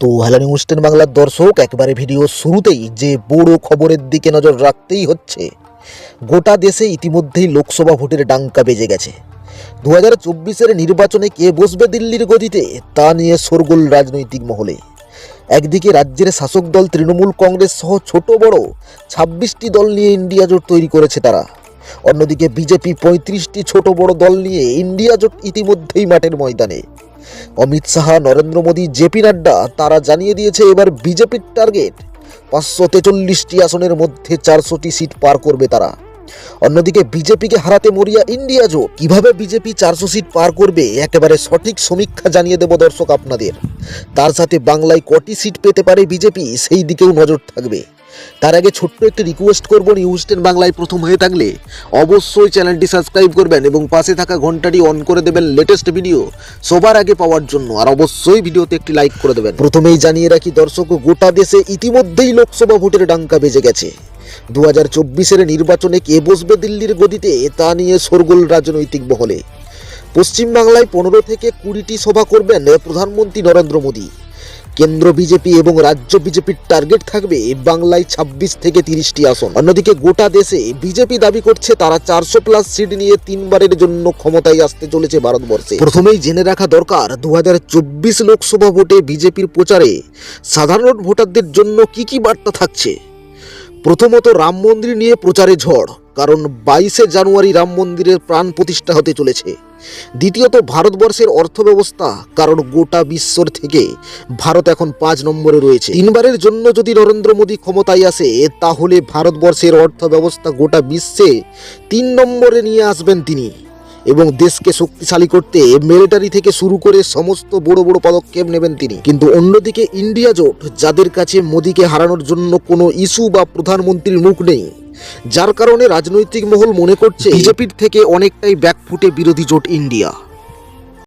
তো hello news ten বাংলার দর্শক, একবারে ভিডিও শুরুতেই যে বড় খবরের দিকে নজর রাখতেই হচ্ছে, গোটা দেশে ইতিমধ্যেই লোকসভা ভোটের ডাঙ্কা বেজে গেছে। দু হাজার নির্বাচনে কে বসবে দিল্লির গদিতে তা নিয়ে শোরগোল রাজনৈতিক মহলে। একদিকে রাজ্যের শাসক দল তৃণমূল কংগ্রেস সহ ছোট বড় ছাব্বিশটি দল নিয়ে ইন্ডিয়া জোট তৈরি করেছে তারা। অন্যদিকে বিজেপি পঁয়ত্রিশটি ছোট বড় দল নিয়ে ইন্ডিয়া জোট ইতিমধ্যেই মাঠের ময়দানে। অমিত শাহ, নরেন্দ্র মোদী জেপি নাড্ডা, তারা জানিয়ে দিয়েছে এবার বিজেপির টার্গেট। পাঁচশো তেচল্লিশটি আসনের মধ্যে চারশোটি সিট পার করবে তারা। অন্যদিকে বিজেপিকে হারাতে মরিয়া ইন্ডিয়া জোট কীভাবে বিজেপি চারশো সিট পার করবে, একেবারে সঠিক সমীক্ষা জানিয়ে দেব দর্শক আপনাদের। তার সাথে বাংলায় কটি সিট পেতে পারে বিজেপি, সেই দিকেও নজর থাকবে। তার আগে ছোট্ট একটি রিকোয়েস্ট করব নিউজ টেন বাংলায় প্রথম হয়ে থাকলে। অবশ্যই চ্যানেলটি সাবস্ক্রাইব করবেন এবং পাশে থাকা ঘন্টাটি অন করে দেবেন লেটেস্ট ভিডিও সবার আগে পাওয়ার জন্য। আর অবশ্যই ভিডিওতে একটি লাইক করে দেবেন। প্রথমেই জানিয়ে রাখি, দর্শক, গোটা দেশে ইতিমধ্যেই লোকসভা ভোটের ডাঙ্কা বেজে গেছে। দু হাজার চব্বিশের নির্বাচনে কে বসবে দিল্লির গদিতে, তা নিয়ে শোরগোল রাজনৈতিক মহলে পশ্চিমবাংলায় পনেরো থেকে কুড়িটি সভা করবেন প্রধানমন্ত্রী নরেন্দ্র মোদী। কেন্দ্র বিজেপি এবং রাজ্য বিজেপির টার্গেট থাকবে বাংলায় ছাব্বিশ থেকে তিরিশটি আসন। অন্যদিকে গোটা দেশে বিজেপি দাবি করছে তারা চারশো প্লাস সিট নিয়ে তিনবারের জন্য ক্ষমতায় আসতে চলেছে ভারতবর্ষে। প্রথমেই জেনে রাখা দরকার দু হাজার চব্বিশ লোকসভা ভোটে বিজেপির প্রচারে সাধারণ ভোটারদের জন্য কি কি বার্তা থাকছে? প্রথমত রাম মন্দির নিয়ে প্রচারে ঝড়। কারণ বাইশে জানুয়ারি রাম মন্দিরের প্রাণ প্রতিষ্ঠা হতে চলেছে। দ্বিতীয়ত, ভারতবর্ষের অর্থব্যবস্থা, কারণ গোটা বিশ্বর থেকে ভারত এখন পাঁচ নম্বরে রয়েছে। তিনবারের জন্য যদি নরেন্দ্র মোদী ক্ষমতায় আসে, তাহলে ভারতবর্ষের অর্থব্যবস্থা গোটা বিশ্বে তিন নম্বরে নিয়ে আসবেন তিনি। এবং দেশকে শক্তিশালী করতে মিলিটারি থেকে শুরু করে সমস্ত বড় বড় পদক্ষেপ নেবেন তিনি। কিন্তু অন্যদিকে ইন্ডিয়া জোট, যাদের কাছে মোদীকে হারানোর জন্য কোনো ইস্যু বা প্রধানমন্ত্রীর মুখ নেই যার কারণে রাজনৈতিক মহল মনে করছে বিজেপির থেকে অনেকটাই ব্যাকফুটে বিরোধী জোট ইন্ডিয়া।